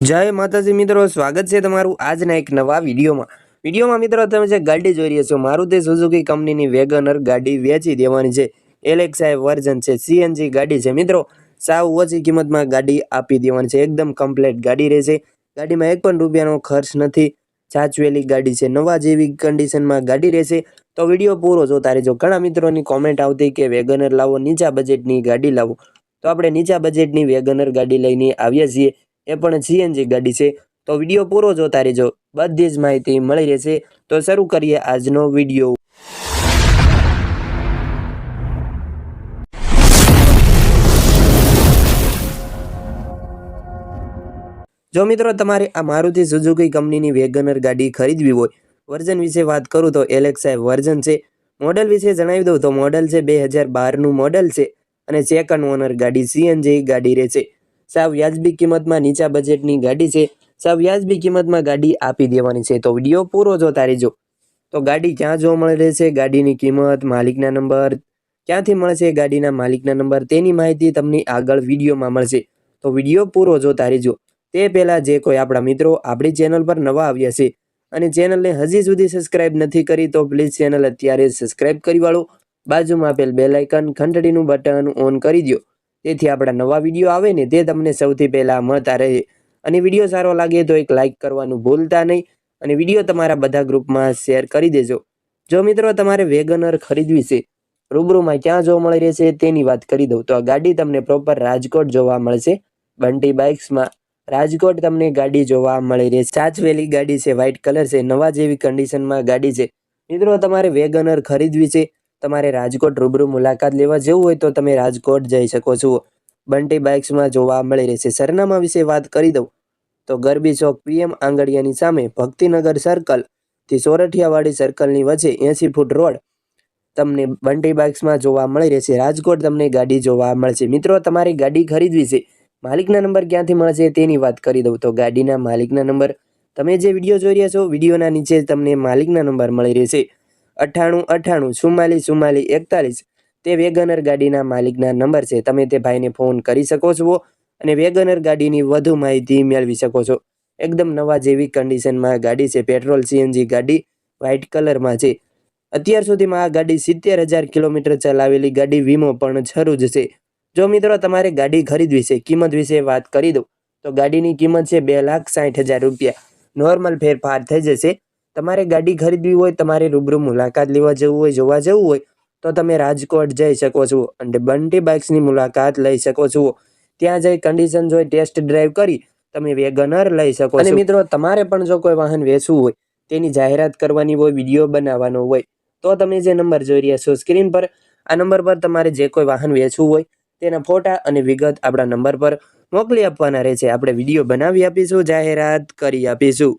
જય માતાજી મિત્રો, સ્વાગત છે તમારું આજના એક નવા વિડીયોમાં. વિડીયોમાં મિત્રો તમે જે ગાડી જોઈ રહ્યા છો, મારુતિ સુઝુકી કંપનીની વેગનર ગાડી વેચી દેવાની છે એલેક્સાઈ વર્ઝન છે સીએનજી ગાડી છે. મિત્રો, સાવ ઓછી કિંમતમાં ગાડી આપી દેવાની છે. એકદમ કમ્પ્લેટ ગાડી રહેશે. ગાડીમાં એક પણ રૂપિયાનો ખર્ચ નથી. સાચવેલી ગાડી છે. નવા જેવી કન્ડિશનમાં ગાડી રહેશે. તો વીડિયો પૂરો જોતા રહેજો. ઘણા મિત્રોની કોમેન્ટ આવતી કે વેગનર લાવો, નીચા બજેટની ગાડી લાવો. તો આપણે નીચા બજેટની વેગનર ગાડી લઈને આવ્યા છીએ. એ પણ સીએનજી ગાડી છે. તો વીડિયો પૂરો જોતા રહેજો. બધી જ માહિતી મળી રહેશે. તો શરૂ કરીએ આજનો વીડિયો. જો મિત્રો તમારે આ મારુતિ સુઝુકી કંપનીની વેગનર ગાડી ખરીદવી હોય, વર્ઝન વિશે વાત કરું તો એલેક્સા વર્ઝન છે. મોડલ વિશે જણાવી દઉં તો મોડલ છે બે હજાર બારનું મોડલ છે અને સેકન્ડ ઓનર ગાડી સીએનજી ગાડી રહેશે. સાવ વ્યાજબી કિંમતમાં નીચા બજેટની ગાડી છે. સાવ વ્યાજબી કિંમતમાં ગાડી આપી દેવાની છે. તો વીડિયો પૂરો જોતા રહેજો. તો ગાડી ક્યાં જોવા મળે રહેશે ગાડીની કિંમત, માલિકના નંબર, ક્યાંથી મળશે ગાડીના માલિકના નંબર, તેની માહિતી તમને આગળ વિડીયોમાં મળશે. તો વીડિયો પૂરો જોતા રહેજો. તે પહેલાં જે કોઈ આપણા મિત્રો આપણી ચેનલ પર નવા આવ્યા છે અને ચેનલને હજી સુધી સબસ્ક્રાઇબ નથી કરી, તો પ્લીઝ ચેનલ અત્યારે સબસ્ક્રાઇબ કરી વાળો. બાજુમાં આપેલ બેલ આઇકન ઘંટડીનું બટન ઓન કરી દો તેથી આપણા નવા વીડિયો આવે ને તે તમને સૌથી પહેલાં મળતા રહે. અને વીડિયો સારો લાગે તો એક લાઇક કરવાનું ભૂલતા નહીં અને વીડિયો તમારા બધા ગ્રુપમાં શેર કરી દેજો. જો મિત્રો તમારે વેગનર ખરીદવી છે, રૂબરૂમાં ક્યાં જોવા મળી રહેશે તેની વાત કરી દઉં. તો આ ગાડી તમને પ્રોપર રાજકોટ જોવા મળશે, બંટી બાઇક્સમાં રાજકોટ તમને ગાડી જોવા મળી રહે. સાચવેલી ગાડી છે વ્હાઇટ કલર છે, નવા જેવી કન્ડિશનમાં ગાડી છે. મિત્રો તમારે વેગનર ખરીદવી છે તમારે રાજકોટ રૂબરૂ મુલાકાત લેવા જવું હોય તો તમે રાજકોટ જઈ શકો છો. બંટી બાઇક્સમાં જોવા મળી રહેશે. સરનામા વિશે વાત કરી દઉં. તો ગરબી ચોક પીએમ આંગડિયાની સામે ભક્તિનગર સર્કલથી સોરઠિયાવાડી સર્કલની વચ્ચે એંસી ફૂટ રોડ તમને બંટી બાઇક્સમાં જોવા મળી રહેશે. રાજકોટ તમને ગાડી જોવા મળશે. મિત્રો, તમારી ગાડી ખરીદવી છે. માલિકના નંબર ક્યાંથી મળશે તેની વાત કરી દઉં. તો ગાડીના માલિકના નંબર તમે જે વીડિયો જોઈ રહ્યા છો, વિડીયોના નીચે તમને માલિકના નંબર મળી રહેશે. અઠ્ઠાણું અઠ્ઠાણું, ચુમ્માલીસ ચુમ્માલીસ, એકતાલીસ. તે વેગનર ગાડીના માલિકના નંબર છે. તમે તે ભાઈને ફોન કરી શકો છો અને વેગનર ગાડીની વધુ માહિતી મેળવી શકો છો. એકદમ નવા જેવી કન્ડિશનમાં ગાડી છે. પેટ્રોલ સીએનજી ગાડી વ્હાઇટ કલરમાં છે. અત્યાર સુધીમાં આ ગાડી સિત્તેર હજાર કિલોમીટર ચલાવેલી ગાડી વીમો પણ શરૂ જ છે. જો મિત્રો તમારે ગાડી ખરીદવી છે, કિંમત વિશે વાત કરી દઉં, તો ગાડીની કિંમત છે બે લાખ સાઠ હજાર રૂપિયા. નોર્મલ ફેરફાર થઈ જશે. તમારે ગાડી ખરીદવી હોય તમારે રૂબરૂ મુલાકાત લેવા જવું હોય જોવા જવું હોય તો તમે રાજકોટ જઈ શકો છો અને બંટી બાઇક્સની મુલાકાત લઈ શકો છો. ત્યાં જઈ કન્ડિશન જોઈ ટેસ્ટ ડ્રાઈવ કરી તમે વેગનર લઈ શકો અને મિત્રો તમારે પણ જો કોઈ વાહન વેચવું હોય તેની જાહેરાત કરવાની હોય વીડિયો બનાવવાનો હોય તો તમે જે નંબર જોઈ રહ્યા છો સ્ક્રીન પર આ નંબર પર તમારે જે કોઈ વાહન વેચવું હોય તેના ફોટા અને વિગત આપણા નંબર પર મોકલી આપવાના રહેશે. આપણે વીડિયો બનાવી આપીશું જાહેરાત કરી આપીશું.